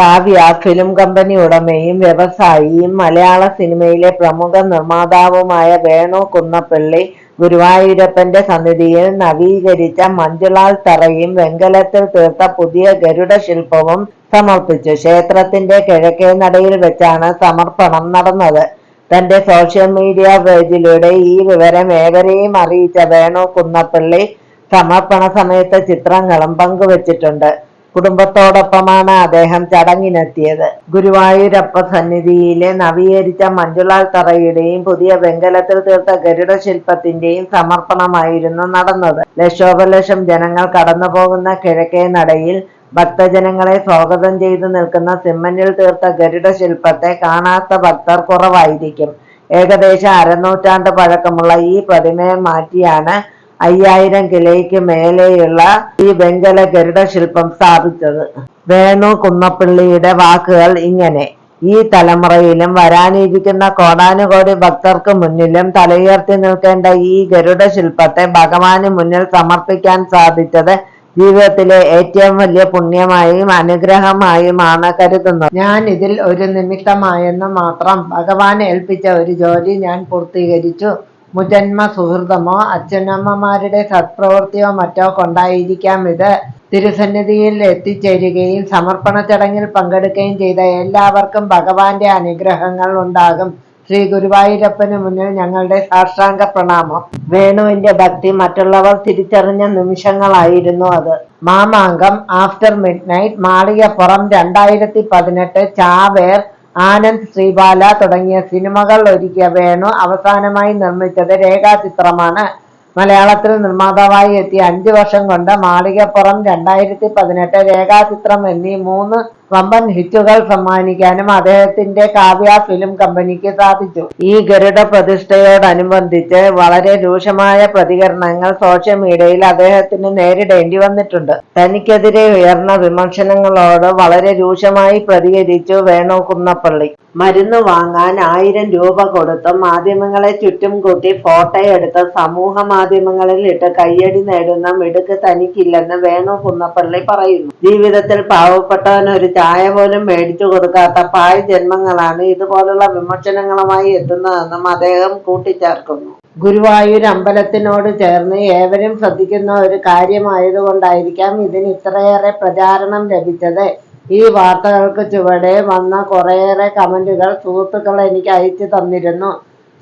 Kavya film company ഉടമയും വ്യവസായിയും മലയാള സിനിമയിലെ പ്രമുഖ നിർമ്മാതാവുമായ വേണു കുന്നപ്പള്ളി ഗുരുവായൂരപ്പന്റെ സന്നിധിയിൽ നവീകരിച്ച മഞ്ജുളാൽ തറയും വെങ്കലത്തിൽ തീർത്ത പുതിയ ഗരുഡ ശില്പവും സമർപ്പിച്ചു. ക്ഷേത്രത്തിന്റെ കിഴക്കേ നടയിൽ വെച്ചാണ് സമർപ്പണം നടന്നത്. തന്റെ സോഷ്യൽ മീഡിയ പേജിലൂടെ ഈ വിവരം ഏവരെയും അറിയിച്ച വേണു കുന്നപ്പള്ളി സമർപ്പണ സമയത്തെ ചിത്രങ്ങളും പങ്കുവച്ചിട്ടുണ്ട്. കുടുംബത്തോടൊപ്പമാണ് അദ്ദേഹം ചടങ്ങിനെത്തിയത്. ഗുരുവായൂരപ്പ സന്നിധിയിലെ നവീകരിച്ച മഞ്ജുളാൽ തറയുടെയും പുതിയ വെങ്കലത്തിൽ തീർത്ത ഗരുഡ ശില്പത്തിന്റെയും സമർപ്പണമായിരുന്നു നടന്നത്. ലക്ഷോപലക്ഷം ജനങ്ങൾ കടന്നുപോകുന്ന കിഴക്കേ നടയിൽ ഭക്തജനങ്ങളെ സ്വാഗതം ചെയ്തു നിൽക്കുന്ന സിമ്മന്റിൽ തീർത്ത ഗരുഡ ശില്പത്തെ കാണാത്ത ഭക്തർ കുറവായിരിക്കും. ഏകദേശം അരനൂറ്റാണ്ട് പഴക്കമുള്ള ഈ പ്രതിമയെ മാറ്റിയാണ് അയ്യായിരം കിലോയ്ക്ക് മേലെയുള്ള ഈ വെങ്കല ഗരുഡ ശില്പം സ്ഥാപിച്ചത്. വേണു കുന്നപ്പിള്ളിയുടെ വാക്കുകൾ ഇങ്ങനെ. ഈ തലമുറയിലും വരാനിരിക്കുന്ന കോടാനുകോടി ഭക്തർക്ക് മുന്നിലും തലയുയർത്തി നിൽക്കേണ്ട ഈ ഗരുഡ ശില്പത്തെ ഭഗവാന് മുന്നിൽ സമർപ്പിക്കാൻ സാധിച്ചത് ജീവിതത്തിലെ ഏറ്റവും വലിയ പുണ്യമായും അനുഗ്രഹമായുമാണ് കരുതുന്നത്. ഞാൻ ഇതിൽ ഒരു നിമിത്തമായെന്ന് മാത്രം ഭഗവാൻ ഏൽപ്പിച്ച ഒരു ജോലി ഞാൻ പൂർത്തീകരിച്ചു. മുജന്മ സുഹൃതമോ അച്ഛനമ്മമാരുടെ സത്പ്രവൃത്തിയോ മറ്റോ കൊണ്ടായിരിക്കാം ഇത്. തിരുസന്നിധിയിൽ എത്തിച്ചേരുകയും സമർപ്പണ ചടങ്ങിൽ പങ്കെടുക്കുകയും ചെയ്ത എല്ലാവർക്കും ഭഗവാന്റെ അനുഗ്രഹങ്ങൾ ഉണ്ടാകും. ശ്രീ ഗുരുവായൂരപ്പന് മുന്നിൽ ഞങ്ങളുടെ സാഷ്ടാംഗ പ്രണാമം. വേണുവിന്റെ ഭക്തി മറ്റുള്ളവർ തിരിച്ചറിഞ്ഞ നിമിഷങ്ങളായിരുന്നു അത്. Mamangam after midnight Malikappuram രണ്ടായിരത്തി പതിനെട്ട് ചാവേർ ആനന്ദ് ശ്രീബാല തുടങ്ങിയ സിനിമകൾ ഒരുക്കിയ വേണു അവസാനമായി നിർമ്മിച്ചത് രേഖാചിത്രമാണ്. മലയാളത്തിൽ നിർമ്മാതാവായി എത്തിയ അഞ്ചു വർഷം കൊണ്ട് മാളികപ്പുറം രണ്ടായിരത്തി പതിനെട്ട് രേഖാചിത്രം എന്നീ മൂന്ന് വമ്പൻ ഹിറ്റുകൾ സമ്മാനിക്കാനും അദ്ദേഹത്തിന്റെ കാവ്യ ഫിലിം കമ്പനിക്ക് സാധിച്ചു. ഈ ഗരുഡ പ്രതിഷ്ഠയോടനുബന്ധിച്ച് വളരെ രൂക്ഷമായ പ്രതികരണങ്ങൾ സോഷ്യൽ മീഡിയയിൽ അദ്ദേഹത്തിന് നേരിടേണ്ടി വന്നിട്ടുണ്ട്. തനിക്കെതിരെ ഉയർന്ന വിമർശനങ്ങളോട് വളരെ രൂക്ഷമായി പ്രതികരിച്ചു വേണു കുന്നപ്പള്ളി മരുന്ന് വാങ്ങാൻ ആയിരം രൂപ കൊടുത്തും മാധ്യമങ്ങളെ ചുറ്റും കൂട്ടി ഫോട്ടോയെടുത്ത് സമൂഹ മാധ്യമങ്ങളിൽ ഇട്ട് കയ്യടി നേടുന്ന മിടുക്ക് തനിക്കില്ലെന്ന് വേണു കുന്നപ്പള്ളി പറയുന്നു. ജീവിതത്തിൽ പാവപ്പെട്ടവന് ഒരു ചായ പോലും മേടിച്ചു കൊടുക്കാത്ത പായ് ജന്മങ്ങളാണ് ഇതുപോലുള്ള വിമർശനങ്ങളുമായി എത്തുന്നതെന്നും അദ്ദേഹം കൂട്ടിച്ചേർക്കുന്നു. ഗുരുവായൂർ അമ്പലത്തിനോട് ചേർന്ന് ഏവരും ശ്രദ്ധിക്കുന്ന ഒരു കാര്യമായതുകൊണ്ടായിരിക്കാം ഇതിന് ഇത്രയേറെ പ്രചാരണം ലഭിച്ചത്. ഈ വാർത്തകൾക്ക് ചുവടെ വന്ന കുറേയേറെ കമന്റുകൾ സുഹൃത്തുക്കൾ എനിക്ക് അയച്ചു തന്നിരുന്നു.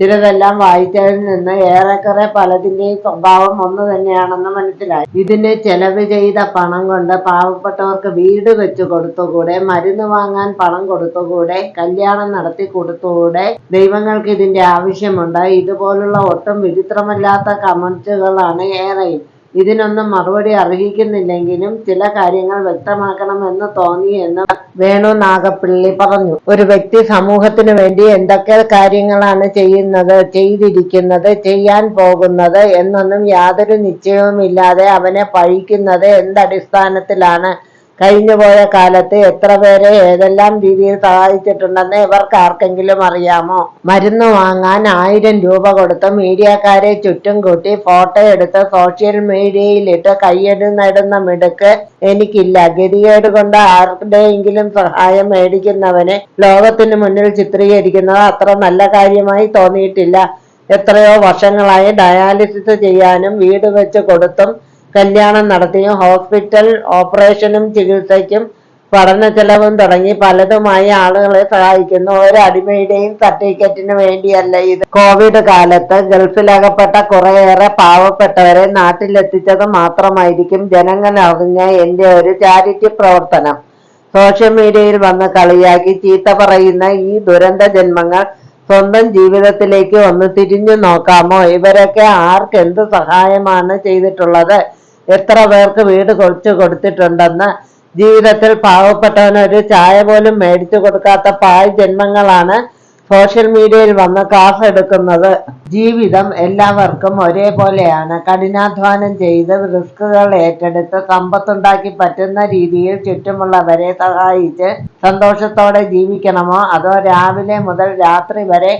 ചിലതെല്ലാം വായിച്ചതിൽ നിന്ന് ഏറെക്കുറെ പലതിന്റെയും സ്വഭാവം ഒന്ന് തന്നെയാണെന്ന് മനസ്സിലായി. ഇതിന് ചെലവ് ചെയ്ത പണം കൊണ്ട് പാവപ്പെട്ടവർക്ക് വീട് വെച്ചു കൊടുത്തുകൂടെ മരുന്ന് വാങ്ങാൻ പണം കൊടുത്തുകൂടെ കല്യാണം നടത്തി കൊടുത്തുകൂടെ ദൈവങ്ങൾക്ക് ഇതിന്റെ ആവശ്യമുണ്ട്. ഇതുപോലുള്ള ഒട്ടും വിചിത്രമല്ലാത്ത കമന്റുകളാണ് ഏറെയും. ഇതിനൊന്നും മറുപടി അർഹിക്കുന്നില്ലെങ്കിലും ചില കാര്യങ്ങൾ വ്യക്തമാക്കണമെന്ന് തോന്നി എന്ന് വേണു നാഗപ്പിള്ളി പറഞ്ഞു. ഒരു വ്യക്തി സമൂഹത്തിനു വേണ്ടി എന്തൊക്കെ കാര്യങ്ങളാണ് ചെയ്യുന്നത് ചെയ്തിരിക്കുന്നത് ചെയ്യാൻ പോകുന്നത് എന്നൊന്നും യാതൊരു നിശ്ചയവുമില്ലാതെ അവനെ പഴിക്കുന്നത് എന്തടിസ്ഥാനത്തിലാണ്? കഴിഞ്ഞുപോയ കാലത്ത് എത്ര പേരെ ഏതെല്ലാം രീതിയിൽ സഹായിച്ചിട്ടുണ്ടെന്ന് ഇവർക്ക് ആർക്കെങ്കിലും അറിയാമോ? മരുന്ന് വാങ്ങാൻ ആയിരം രൂപ കൊടുത്ത് മീഡിയക്കാരെ ചുറ്റും കൂട്ടി ഫോട്ടോ എടുത്ത് സോഷ്യൽ മീഡിയയിലിട്ട് കയ്യടി നേടുന്ന മിടുക്ക് എനിക്കില്ല. ഗതികേട് കൊണ്ട് ആരുടെയെങ്കിലും സഹായം മേടിക്കുന്നവനെ ലോകത്തിന് മുന്നിൽ ചിത്രീകരിക്കുന്നത് അത്ര നല്ല കാര്യമായി തോന്നിയിട്ടില്ല. എത്രയോ വർഷങ്ങളായി ഡയാലിസിസ് ചെയ്യാനും വീട് വെച്ച് കൊടുത്തും കല്യാണം നടത്തിയും ഹോസ്പിറ്റൽ ഓപ്പറേഷനും ചികിത്സയ്ക്കും പഠന ചെലവും തുടങ്ങി പലതുമായി ആളുകളെ സഹായിക്കുന്നു. ഒരു അടിമയുടെയും സർട്ടിഫിക്കറ്റിന് വേണ്ടിയല്ല ഇത്. കോവിഡ് കാലത്ത് ഗൾഫിലകപ്പെട്ട കുറേയേറെ പാവപ്പെട്ടവരെ നാട്ടിലെത്തിച്ചത് മാത്രമായിരിക്കും ജനങ്ങൾ അറിഞ്ഞ എന്റെ ഒരു ചാരിറ്റി പ്രവർത്തനം. സോഷ്യൽ മീഡിയയിൽ വന്ന് കളിയാക്കി ചീത്ത പറയുന്ന ഈ ദുരന്ത ജന്മങ്ങൾ സ്വന്തം ജീവിതത്തിലേക്ക് ഒന്ന് തിരിഞ്ഞു നോക്കാമോ? ഇവരൊക്കെ ആർക്ക് എന്ത് സഹായമാണ് ചെയ്തിട്ടുള്ളത്? എത്ര പേർക്ക് വീട് കുറച്ചു കൊടുത്തിട്ടുണ്ടെന്ന്? ജീവിതത്തിൽ പാവപ്പെട്ടവനൊരു ചായ പോലും മേടിച്ചു കൊടുക്കാത്ത പായ് ജന്മങ്ങളാണ് സോഷ്യൽ മീഡിയയിൽ വന്ന് ക്ലാസ് എടുക്കുന്നത് ജീവിതം എല്ലാവർക്കും ഒരേപോലെയാണ്. കഠിനാധ്വാനം ചെയ്ത് റിസ്കുകൾ ഏറ്റെടുത്ത് സമ്പത്തുണ്ടാക്കി പറ്റുന്ന രീതിയിൽ ചുറ്റുമുള്ളവരെ സഹായിച്ച് സന്തോഷത്തോടെ ജീവിക്കണമോ? അതോ രാവിലെ മുതൽ രാത്രി വരെ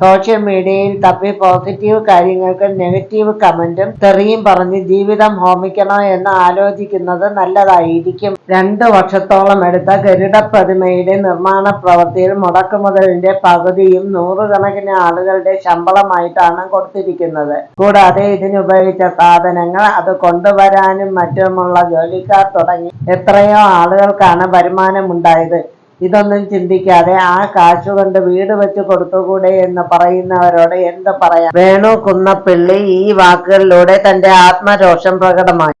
സോഷ്യൽ മീഡിയയിൽ തപ്പി പോസിറ്റീവ് കാര്യങ്ങൾക്ക് നെഗറ്റീവ് കമന്റും തെറിയും പറഞ്ഞ് ജീവിതം ഹോമിക്കണോ എന്ന് ആലോചിക്കുന്നത് നല്ലതായിരിക്കും. രണ്ടു വർഷത്തോളം എടുത്ത ഗരുഡ പ്രതിമയുടെ നിർമ്മാണ പ്രവൃത്തിയിൽ മുടക്കുമുതലിന്റെ പകുതിയും നൂറുകണക്കിന് ആളുകളുടെ ശമ്പളമായിട്ടാണ് കൊടുത്തിരിക്കുന്നത്. കൂടാതെ ഇതിനുപയോഗിച്ച സാധനങ്ങൾ അത് കൊണ്ടുവരാനും മറ്റുമുള്ള ജോലിക്കാർ തുടങ്ങി എത്രയോ ആളുകൾക്കാണ് വരുമാനമുണ്ടായത്. ഇതൊന്നും ചിന്തിക്കാതെ ആ കാശ് കൊണ്ട് വീട് വെച്ച് കൊടുത്തുകൂടെ എന്ന് പറയുന്നവരോട് എന്ത് പറയാം? വേണു കുന്നപ്പിള്ളി ഈ വാക്കുകളിലൂടെ തന്റെ ആത്മരോഷം പ്രകടമാക്കി